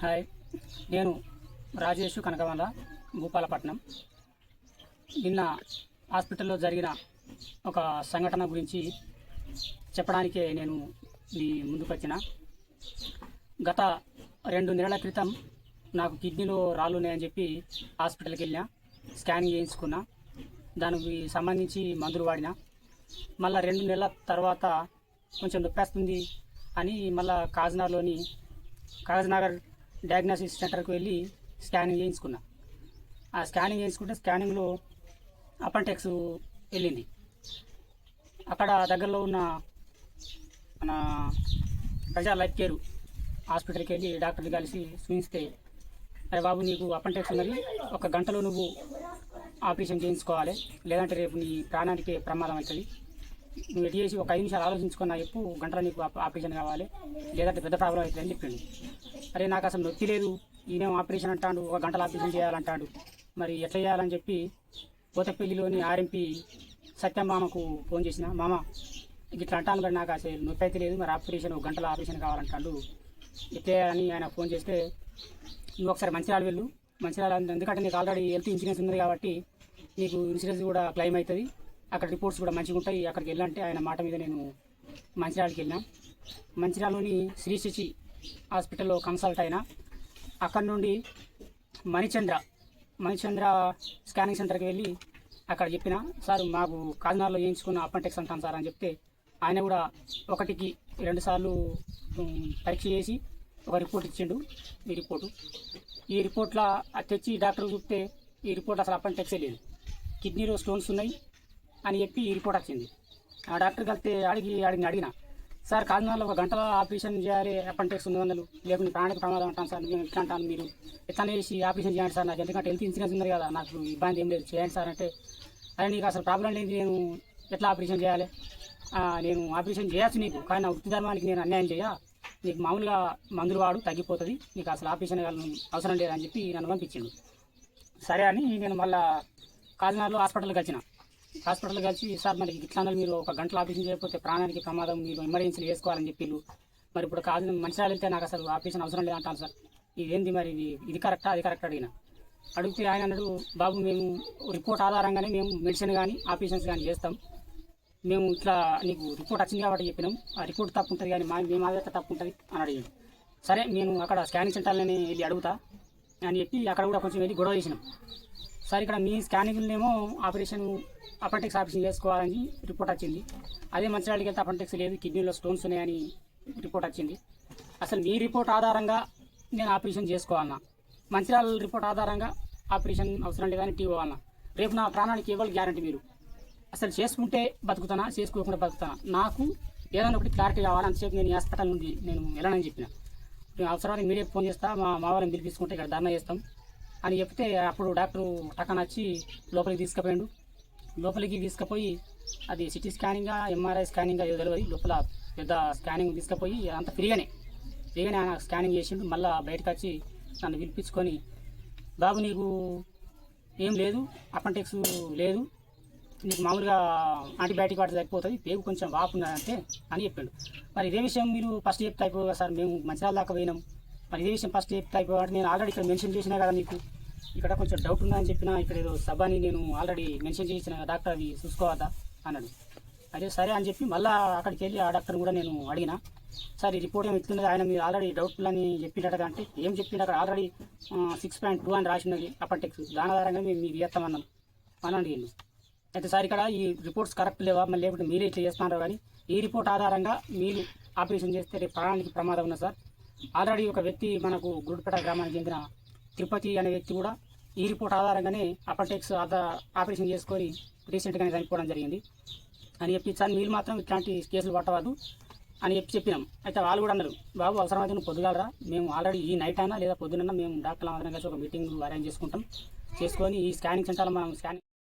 Hi. నేను రాజేష్ కనకవల్ల భూపాలపట్నం. నిన్న హాస్పిటల్లో జరిగిన ఒక సంఘటన గురించి చెప్పడానికే నేను మీ ముందుకు వచ్చిన గత రెండు నెలల క్రితం నాకు కిడ్నీలో రాళ్ళు ఉన్నాయని చెప్పి హాస్పిటల్కి వెళ్ళిన స్కానింగ్ చేయించుకున్నా దానికి సంబంధించి మందులు వాడినా. మళ్ళీ రెండు నెలల తర్వాత కొంచెం నొప్పేస్తుంది అని మళ్ళీ కాజనగర్లోని కాజనగర్ డయాగ్నోసిస్ సెంటర్కి వెళ్ళి స్కానింగ్ చేయించుకున్నా. ఆ స్కానింగ్ చేయించుకుంటే స్కానింగ్లో అపెంటెక్స్ వెళ్ళింది. అక్కడ దగ్గరలో ఉన్న మన ప్రజా లైఫ్ కేర్ హాస్పిటల్కి వెళ్ళి డాక్టర్ని కలిసి చూపిస్తే అరే బాబు నీకు అపెంటెక్స్ ఉన్నది. ఒక గంటలో నువ్వు ఆపరేషన్ చేయించుకోవాలి. లేదంటే రేపు నీ ప్రాణానికి ప్రమాదం అవుతుంది. నువ్వు ఎటు చేసి ఒక ఐదు నిమిషాలు ఆలోచించుకున్నా చెప్పు గంటలో నీకు ఆపరేషన్ కావాలి. లేదంటే పెద్ద ప్రాబ్లం అవుతుంది అని చెప్పిండు. అరే నాకు అసలు నొప్పి లేదు. ఈయనేం ఆపరేషన్ అంటాడు ఒక గంటలో ఆపరేషన్ చేయాలంటాడు. మరి ఎట్లా చేయాలని చెప్పి పోతపల్లిలోని ఆర్ఎంపీ సత్యమామకు ఫోన్ చేసిన మామ ఇట్లా అంటాను మరి నాకు అసలు నొప్పి అయితే లేదు మరి ఆపరేషన్ ఒక గంటల ఆపరేషన్ కావాలంటాడు. ఎట్లా అని ఆయన ఫోన్ చేస్తే నువ్వు ఒకసారి మంచిర్యాల వెళ్ళు. మంచిర్యాల ఎందుకంటే నీకు ఆల్రెడీ హెల్త్ ఇన్సూరెన్స్ ఉంది కాబట్టి నీకు ఇన్సూరెన్స్ కూడా క్లెయిమ్ అవుతుంది. అక్కడ రిపోర్ట్స్ కూడా మంచిగా ఉంటాయి. అక్కడికి వెళ్ళాలంటే ఆయన మాట మీద నేను మంచిర్యాలకి వెళ్ళినా. మంచిర్యాలలోని శ్రీ శశి హాస్పిటల్లో కన్సల్ట్ అయినా అక్కడ నుండి మణిచంద్ర మణిచంద్ర స్కానింగ్ సెంటర్కి వెళ్ళి అక్కడ చెప్పిన సార్ మాకు కాకినాడలో చేయించుకున్న అపెంటెక్స్ అంటాను సార్ అని చెప్తే ఆయన కూడా ఒకటికి రెండు సార్లు పరీక్ష చేసి ఒక రిపోర్ట్ ఇచ్చిండు. ఈ రిపోర్టు ఈ రిపోర్ట్లో తెచ్చి డాక్టర్ చూస్తే ఈ రిపోర్ట్ అసలు అపెంటెక్సే లేదు. కిడ్నీలో స్టోన్స్ ఉన్నాయి అని చెప్పి ఈ రిపోర్ట్ వచ్చింది. ఆ డాక్టర్ కలిస్తే అడిగి అడిగిన అడిగిన సార్ కాకినాడలో ఒక గంటలో ఆపరేషన్ చేయాలి అప్పంటే తొమ్మిది వందలు. లేకుంటే ప్రాణానికి ప్రమాదం అంటాను సార్ నేను ఎట్లా అంటాను మీరు. ఎట్లా వేసి ఆపరేషన్ చేయండి సార్ నాకు. ఎందుకంటే హెల్త్ ఇన్సూరెన్స్ ఉంది కదా నాకు ఇబ్బంది ఏం లేదు. చేయండి సార్ అంటే అదే నీకు అసలు ప్రాబ్లం లేదు నేను ఎట్లా ఆపరేషన్ చేయాలి? నేను ఆపరేషన్ చేయొచ్చు నీకు కానీ నా వృత్తి ధర్మానికి నేను అన్యాయం చేయ? నీకు మామూలుగా మందులు వాడు తగ్గిపోతుంది. నీకు అసలు ఆపరేషన్ అవసరం లేదని చెప్పి నన్ను పంపించిండు. సరే అని నేను మళ్ళా కాకినాడలో హాస్పిటల్కి వచ్చిన హాస్పిటల్కి కలిసి సార్ మరి ఇట్లా మీరు ఒక గంటలో ఆపరేషన్ చేయకపోతే ప్రాణానికి ప్రమాదం మీరు ఎమర్జెన్సీలు వేసుకోవాలని చెప్పిళ్ళు. మరి ఇప్పుడు కాదు మంచిర్యాల వెళ్తే నాకు అసలు ఆపరేషన్ అవసరం లేదు అంటాను సార్. ఇదేంది మరి? ఇది ఇది కరెక్టా? అది కరెక్ట్? అడిగిన. అడిగితే ఆయన అన్నాడు బాబు మేము రిపోర్ట్ ఆధారంగానే మేము మెడిసిన్ కానీ ఆపరేషన్స్ కానీ చేస్తాం. మేము ఇట్లా నీకు రిపోర్ట్ వచ్చింది కాబట్టి చెప్పినాం. ఆ రిపోర్ట్ తప్పు ఉంటుంది కానీ మా మేము ఆధారిత తప్పు ఉంటుంది అని అడిగాడు. సరే నేను అక్కడ స్కానింగ్ సెంటర్లోనే వెళ్ళి అడుగుతా అని చెప్పి అక్కడ కూడా కొంచెం వెళ్ళి గొడవ చేసినాం. సార్ ఇక్కడ మీ స్కానింగ్లేమో ఆపరేషన్ అపెంటిక్స్ ఆపరేషన్ చేసుకోవాలని రిపోర్ట్ వచ్చింది. అదే మంచిర్యాలకి వెళ్తే అపెంటిక్స్ లేదు కిడ్నీలో స్టోన్స్ ఉన్నాయని రిపోర్ట్ వచ్చింది. అసలు మీ రిపోర్ట్ ఆధారంగా నేను ఆపరేషన్ చేసుకోవాలన్నా? మంచిర్యాల రిపోర్ట్ ఆధారంగా ఆపరేషన్ అవసరం లేదని టీవీ అన్న రేపు నా ప్రాణానికి ఇవ్వాలి గ్యారంటీ మీరు. అసలు చేసుకుంటే బతుకుతానా? చేసుకోకుండా బతుకుతానా? నాకు ఏదైనా ఒకటి క్లారిటీ కావాలి? అంతసేపు నేను హాస్పిటల్ నుండి నేను వెళ్ళనని చెప్పిన. నేను అవసరానికి మీరే ఫోన్ చేస్తా మా మా వాళ్ళని పిలిపించుకుంటే ఇక్కడ ధర్నా చేస్తాం. అని చెప్తే అప్పుడు డాక్టరు టక్కన వచ్చి లోపలికి తీసుకుపోయాడు. లోపలికి తీసుకుపోయి అది సిటీ స్కానింగా ఎంఆర్ఐ స్కానింగ్ ఏదో తెలియదు లోపల పెద్ద స్కానింగ్ తీసుకుపోయి అంత ఫ్రీగానే ఫ్రీగానే ఆయన స్కానింగ్ చేసిండు. మళ్ళీ బయటకు వచ్చి నన్ను పిలిపించుకొని బాబు నీకు ఏం లేదు అపెంటిక్స్ లేదు నీకు మామూలుగా యాంటీబయాటిక్ వాటి సరిపోతుంది పేగు కొంచెం వాపు ఉన్నదంటే అని చెప్పిండు. మరి ఇదే విషయం మీరు ఫస్ట్ చెప్తే అయిపోగా సార్ మేము మంచిరాల దాకా పోయినాం. మరి ఇదే విషయం ఫస్ట్ చెప్తా. అయిపోయి నేను ఆల్రెడీ ఇక్కడ మెన్షన్ చేసినా కదా మీకు. ఇక్కడ కొంచెం డౌట్ ఉందని చెప్పిన ఇక్కడ ఏదో సభని నేను ఆల్రెడీ మెన్షన్ చేసిన డాక్టర్ అది చూసుకోవద్దా అన్నాడు. అదే సరే అని చెప్పి మళ్ళీ అక్కడికి వెళ్ళి ఆ డాక్టర్ కూడా నేను అడిగిన సార్ ఈ రిపోర్ట్ ఏమి ఇస్తున్నది ఆయన మీరు ఆల్రెడీ డౌట్లు అని చెప్పిండట అంటే ఏం చెప్పిండు అక్కడ ఆల్రెడీ సిక్స్ పాయింట్ టూ అని రాసినది అప్పటిక్స్ దాని ఆధారంగా మేము మీరు చేస్తామన్నాం అనండి అడిగిండు అయితే సార్ ఇక్కడ ఈ రిపోర్ట్స్ కరెక్ట్ లేవా? మళ్ళీ లేకుంటే మీరే ఇట్లా చేస్తున్నారు కానీ ఈ రిపోర్ట్ ఆధారంగా మీరు ఆపరేషన్ చేస్తే రేపు ప్రాణానికి ప్రమాదం ఉన్నది సార్? ఆల్రెడీ ఒక వ్యక్తి మనకు గుడిపేట గ్రామానికి చెందిన తిరుపతి అనే వ్యక్తి కూడా ఈ రిపోర్ట్ ఆధారంగానే అపటెక్స్ ఆధార ఆపరేషన్ చేసుకొని రీసెంట్గానే చనిపోవడం జరిగింది. అని చెప్పి సార్ మీరు మాత్రం ఇట్లాంటి కేసులు పట్టవద్దు అని చెప్పి చెప్పినాం. అయితే వాళ్ళు కూడా అన్నారు బాబు అవసరమైతే నువ్వు పొద్దుగలరా మేము ఆల్రెడీ ఈ నైట్ అయినా లేదా పొద్దునన్నా మేము డాక్టర్ల అందరం కలిసి ఒక మీటింగ్ అరేంజ్ చేసుకుంటాం. చేసుకొని ఈ స్కానింగ్ సెంటర్లో మనం స్కానింగ్